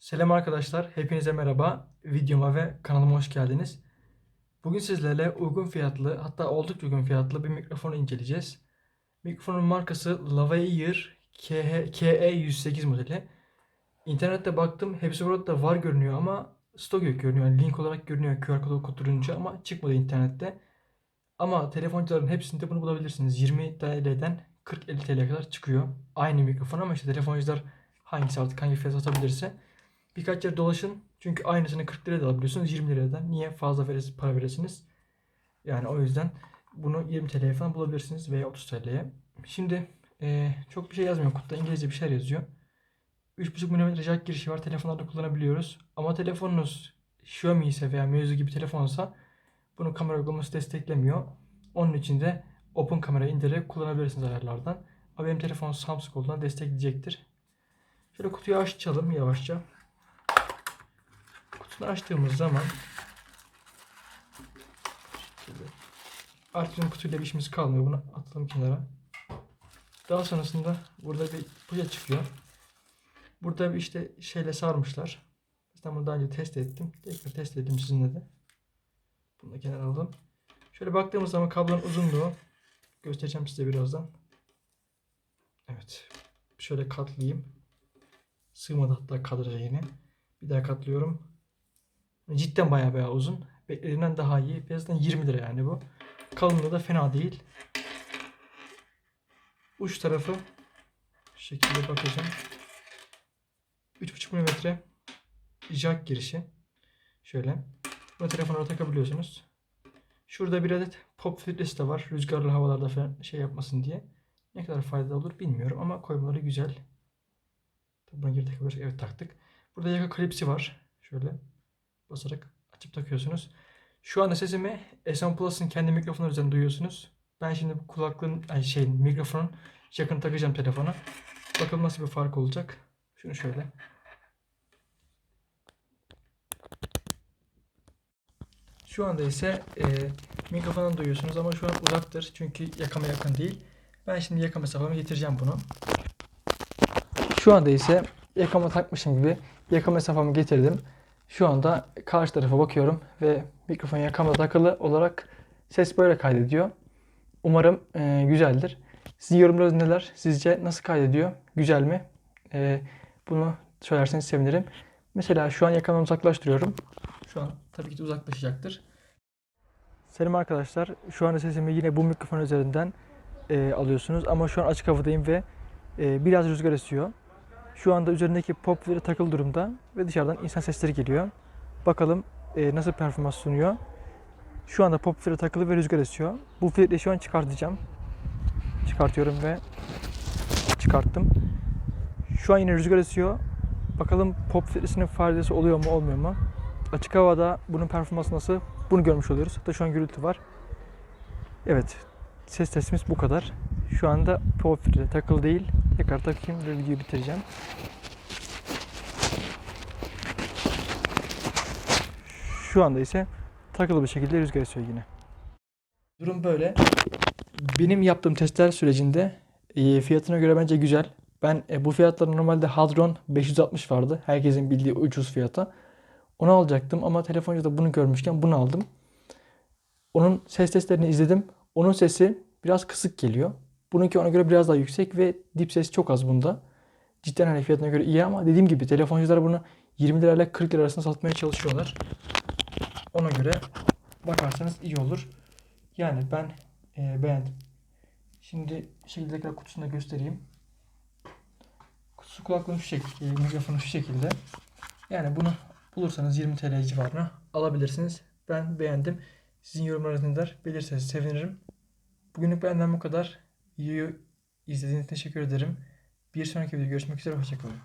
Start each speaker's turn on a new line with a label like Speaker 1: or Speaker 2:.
Speaker 1: Selam arkadaşlar, hepinize merhaba. Videoma ve kanalıma hoş geldiniz. Bugün sizlerle uygun fiyatlı, hatta oldukça uygun fiyatlı bir mikrofonu inceleyeceğiz. Mikrofonun markası Lavalier KE108 modeli. İnternette baktım, hepsi burada da var görünüyor ama stok yok görünüyor. Yani link olarak görünüyor QR kodu okutturunca ama çıkmadı internette. Ama telefoncuların hepsinde bunu bulabilirsiniz. 20 TL'den 40-50 TL'ye kadar çıkıyor. Aynı mikrofon ama işte telefoncular hangisi artık hangi fiyat satabilirse. Birkaç yer dolaşın. Çünkü aynısını 40 liraya da alabiliyorsunuz 20 liradan. Niye fazla veres para veresiniz? Yani o yüzden bunu 20 TL'ye falan bulabilirsiniz veya 30 TL'ye. Şimdi eee, çok bir şey yazmıyor kutuda. İngilizce bir şeyler yazıyor. 3.5 mm jack girişi var. Telefonlarda kullanabiliyoruz. Ama telefonunuz Xiaomi ise veya Meizu gibi telefonsa bunu kamera uygulaması desteklemiyor. Onun için de Open kamera indirerek kullanabilirsiniz ayarlardan. Ama benim telefonum Samsung olduğundan destekleyecektir. Şöyle kutuyu açalım yavaşça. Kutusunu açtığımız zaman artık bizim kutuyla bir işimiz kalmıyor. Bunu atalım kenara. Daha sonrasında burada bir poşet çıkıyor. Burada bir işte şeyle sarmışlar. Ben bunu daha önce test ettim. Tekrar test edeyim sizinle de. Bunu da kenara alalım. Şöyle baktığımız zaman kablonun uzunluğu göstereceğim size birazdan. Evet. Şöyle katlayayım. Sığmadı hatta kadraja yine. Bir daha katlıyorum. Cidden bayağı bayağı uzun. Beklediğimden daha iyi. Birazdan 20 lira yani bu. Kalınlığı da fena değil. Uç tarafı şu şekilde bakacağım. 3.5 mm jack girişi. Şöyle. Bunu telefona takabiliyorsunuz. Şurada bir adet pop filtresi de var. Rüzgarlı havalarda falan şey yapmasın diye. Ne kadar faydalı olur bilmiyorum ama koymaları güzel. Buna geri takabiliriz. Evet taktık. Burada yaka klipsi var. Şöyle basarak açıp takıyorsunuz. Şu anda sesimi S10 Plus'ın kendi mikrofonu üzerinden duyuyorsunuz. Ben şimdi kulaklığın, ay şey mikrofonun jackını takacağım telefona. Bakalım nasıl bir fark olacak. Şunu şöyle. Şu anda ise e, mikrofondan duyuyorsunuz ama şu an uzaktır çünkü yakama yakın değil. Ben şimdi yaka mesafemi getireceğim bunu. Şu anda ise yakama takmışım gibi yaka mesafemi getirdim. Şu anda karşı tarafa bakıyorum ve mikrofon yakama takılı olarak ses böyle kaydediyor. Umarım e, güzeldir. Sizin yorumlarınız neler? Sizce nasıl kaydediyor? Güzel mi? E, bunu söylerseniz sevinirim. Mesela şu an yakamdan uzaklaştırıyorum. Şu an tabii ki de uzaklaşacaktır. Selam arkadaşlar. Şu anda sesimi yine bu mikrofon üzerinden e, alıyorsunuz. Ama şu an açık havadayım ve e, biraz rüzgar esiyor. Şu anda üzerindeki pop filtre takılı durumda ve dışarıdan insan sesleri geliyor. Bakalım e, nasıl performans sunuyor. Şu anda pop filtre takılı ve rüzgar esiyor. Bu filtreyi şu an çıkartacağım. Çıkartıyorum ve çıkarttım. Şu an yine rüzgar esiyor. Bakalım pop filtresinin faydası oluyor mu olmuyor mu? Açık havada bunun performansı nasıl? Bunu görmüş oluyoruz. Hatta şu an gürültü var. Evet. Ses testimiz bu kadar. Şu anda pop filtre takılı değil. Tekrar takayım ve videoyu bitireceğim. Şu anda ise takılı bir şekilde rüzgar esiyor yine. Durum böyle. Benim yaptığım testler sürecinde e, fiyatına göre bence güzel. Ben e, bu fiyatlar normalde Hadron 560 vardı. Herkesin bildiği ucuz fiyata. Onu alacaktım ama telefoncuda bunu görmüşken bunu aldım. Onun ses testlerini izledim. Onun sesi biraz kısık geliyor. Bununki ona göre biraz daha yüksek ve dip ses çok az bunda. Cidden hani fiyatına göre iyi ama dediğim gibi telefoncular bunu 20 lirayla 40 lira arasında satmaya çalışıyorlar. Ona göre bakarsanız iyi olur. Yani ben e, beğendim. Şimdi şekilde tekrar kutusunu da göstereyim. Kutusu kulaklığın şu şekilde, mikrofonu şu şekilde. Yani bunu bulursanız 20 TL civarına alabilirsiniz. Ben beğendim. Sizin yorumlarınız neler? Bilirseniz sevinirim. Bugünlük benden bu kadar. Videoyu izlediğiniz için teşekkür ederim. Bir sonraki videoda görüşmek üzere. Hoşçakalın.